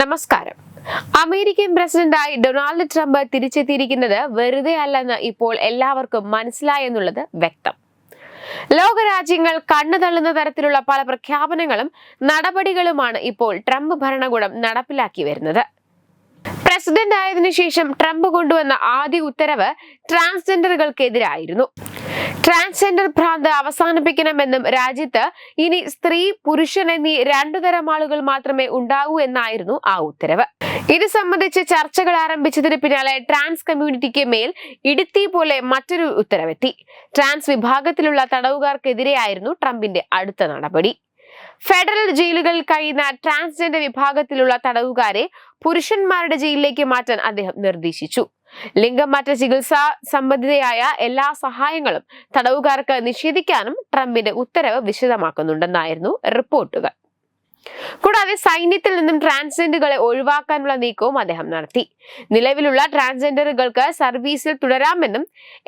നമസ്കാരം. അമേരിക്കൻ പ്രസിഡന്റായി Donald Trump തിരിച്ചെത്തിയിരിക്കുന്നത് വെറുതെ അല്ലെന്ന് ഇപ്പോൾ എല്ലാവർക്കും മനസ്സിലായെന്നുള്ളത് വ്യക്തം. ലോകരാജ്യങ്ങൾ കണ്ണു തള്ളുന്ന തരത്തിലുള്ള പല പ്രഖ്യാപനങ്ങളും നടപടികളുമാണ് ഇപ്പോൾ ട്രംപ് ഭരണകൂടം നടപ്പിലാക്കി വരുന്നത്. പ്രസിഡന്റ് ആയതിനു ശേഷം ട്രംപ് കൊണ്ടുവന്ന ആദ്യ ഉത്തരവ് ട്രാൻസ്ജെൻഡറുകൾക്കെതിരായിരുന്നു. ട്രാൻസ്ജെൻഡർ ഭ്രാന്ത് അവസാനിപ്പിക്കണമെന്നും രാജ്യത്ത് ഇനി സ്ത്രീ പുരുഷൻ എന്നീ രണ്ടു തരം ആളുകൾ മാത്രമേ ഉണ്ടാവൂ എന്നായിരുന്നു ആ ഉത്തരവ്. ഇത് സംബന്ധിച്ച് ചർച്ചകൾ ആരംഭിച്ചതിന് പിന്നാലെ ട്രാൻസ് കമ്മ്യൂണിറ്റിക്ക് മേൽ ഇടുത്തി പോലെ മറ്റൊരു ഉത്തരവെത്തി. ട്രാൻസ് വിഭാഗത്തിലുള്ള തടവുകാർക്കെതിരെയായിരുന്നു ട്രംപിന്റെ അടുത്ത നടപടി. ഫെഡറൽ ജയിലുകളിൽ കഴിയുന്ന ട്രാൻസ്ജെൻഡർ വിഭാഗത്തിലുള്ള തടവുകാരെ പുരുഷന്മാരുടെ ജയിലിലേക്ക് മാറ്റാൻ അദ്ദേഹം നിർദ്ദേശിച്ചു. ലിംഗമാറ്റ ചികിത്സാ സംബന്ധിതയായ എല്ലാ സഹായങ്ങളും തടവുകാർക്ക് നിഷേധിക്കാനും ട്രംപിന്റെ ഉത്തരവ് വിശദമാക്കുന്നുണ്ടെന്നായിരുന്നു റിപ്പോർട്ടുകൾ. കൂടാതെ സൈന്യത്തിൽ നിന്നും ട്രാൻസ്ജെൻഡറുകളെ ഒഴിവാക്കാനുള്ള നീക്കവും അദ്ദേഹം നടത്തി. നിലവിലുള്ള ട്രാൻസ്ജെൻഡറുകൾക്ക് സർവീസിൽ തുടരാമെന്നും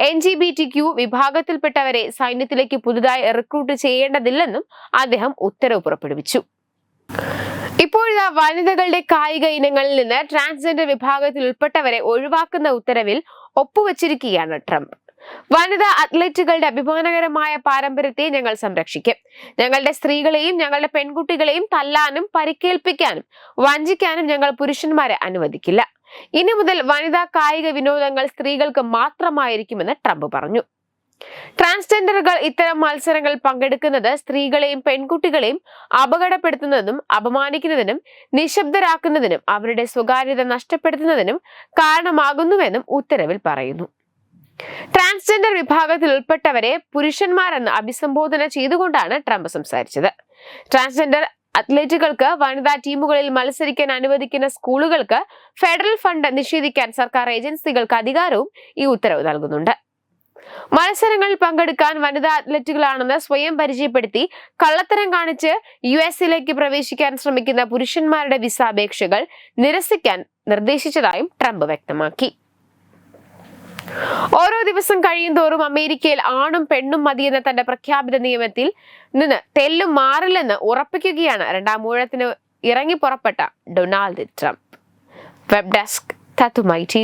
L G B T Q വിഭാഗത്തിൽപ്പെട്ടവരെ സൈന്യത്തിലേക്ക് പുതുതായി റിക്രൂട്ട് ചെയ്യേണ്ടതില്ലെന്നും അദ്ദേഹം ഉത്തരവ് പുറപ്പെടുവിച്ചു. ഇപ്പോഴിതാ വനിതകളുടെ കായിക ഇനങ്ങളിൽ നിന്ന് ട്രാൻസ്ജെൻഡർ വിഭാഗത്തിൽ ഉൾപ്പെട്ടവരെ ഒഴിവാക്കുന്ന ഉത്തരവിൽ ഒപ്പുവച്ചിരിക്കുകയാണ് ട്രംപ്. വനിതാ അത്ലറ്റുകളുടെ അഭിമാനകരമായ പാരമ്പര്യത്തെ ഞങ്ങൾ സംരക്ഷിക്കും. ഞങ്ങളുടെ സ്ത്രീകളെയും ഞങ്ങളുടെ പെൺകുട്ടികളെയും തല്ലാനും പരിക്കേൽപ്പിക്കാനും വഞ്ചിക്കാനും ഞങ്ങൾ പുരുഷന്മാരെ അനുവദിക്കില്ല. ഇനി മുതൽ വനിതാ കായിക വിനോദങ്ങൾ സ്ത്രീകൾക്ക് മാത്രമായിരിക്കുമെന്ന് ട്രംപ് പറഞ്ഞു. ട്രാൻസ്ജെൻഡറുകൾ ഇത്തരം മത്സരങ്ങൾ പങ്കെടുക്കുന്നത് സ്ത്രീകളെയും പെൺകുട്ടികളെയും അപകടപ്പെടുത്തുന്നതിനും അപമാനിക്കുന്നതിനും നിശബ്ദരാക്കുന്നതിനും അവരുടെ സ്വകാര്യത നഷ്ടപ്പെടുത്തുന്നതിനും കാരണമാകുന്നുവെന്നും ഉത്തരവിൽ പറയുന്നു. ട്രാൻസ്ജെൻഡർ വിഭാഗത്തിൽ ഉൾപ്പെട്ടവരെ പുരുഷന്മാരെന്ന് അഭിസംബോധന ചെയ്തുകൊണ്ടാണ് ട്രംപ് സംസാരിച്ചത്. ട്രാൻസ്ജെൻഡർ അത്ലറ്റുകൾക്ക് വനിതാ ടീമുകളിൽ മത്സരിക്കാൻ അനുവദിക്കുന്ന സ്കൂളുകൾക്ക് ഫെഡറൽ ഫണ്ട് നിഷേധിക്കാൻ സർക്കാർ ഏജൻസികൾക്ക് അധികാരവും ഈ ഉത്തരവ് നൽകുന്നുണ്ട്. മത്സരങ്ങളിൽ പങ്കെടുക്കാൻ വനിതാ അത്ലറ്റുകളാണെന്ന് സ്വയം പരിചയപ്പെടുത്തി കള്ളത്തരം കാണിച്ച് യു എസിലേക്ക് പ്രവേശിക്കാൻ ശ്രമിക്കുന്ന പുരുഷന്മാരുടെ വിസ അപേക്ഷകൾ നിരസിക്കാൻ നിർദ്ദേശിച്ചതായും ട്രംപ് വ്യക്തമാക്കി. ഓരോ ദിവസം കഴിയും തോറും അമേരിക്കയിൽ ആണും പെണ്ണും മതിയെന്ന തന്റെ പ്രഖ്യാപിത നിയമത്തിൽ നിന്ന് തെല്ലും മാറില്ലെന്ന് ഉറപ്പിക്കുകയാണ് രണ്ടാം ഊഴത്തിന് ഇറങ്ങി പുറപ്പെട്ട ഡൊണാൾഡ് ട്രംപ്. വെബ് ഡെസ്ക് തത്തുമായി ടി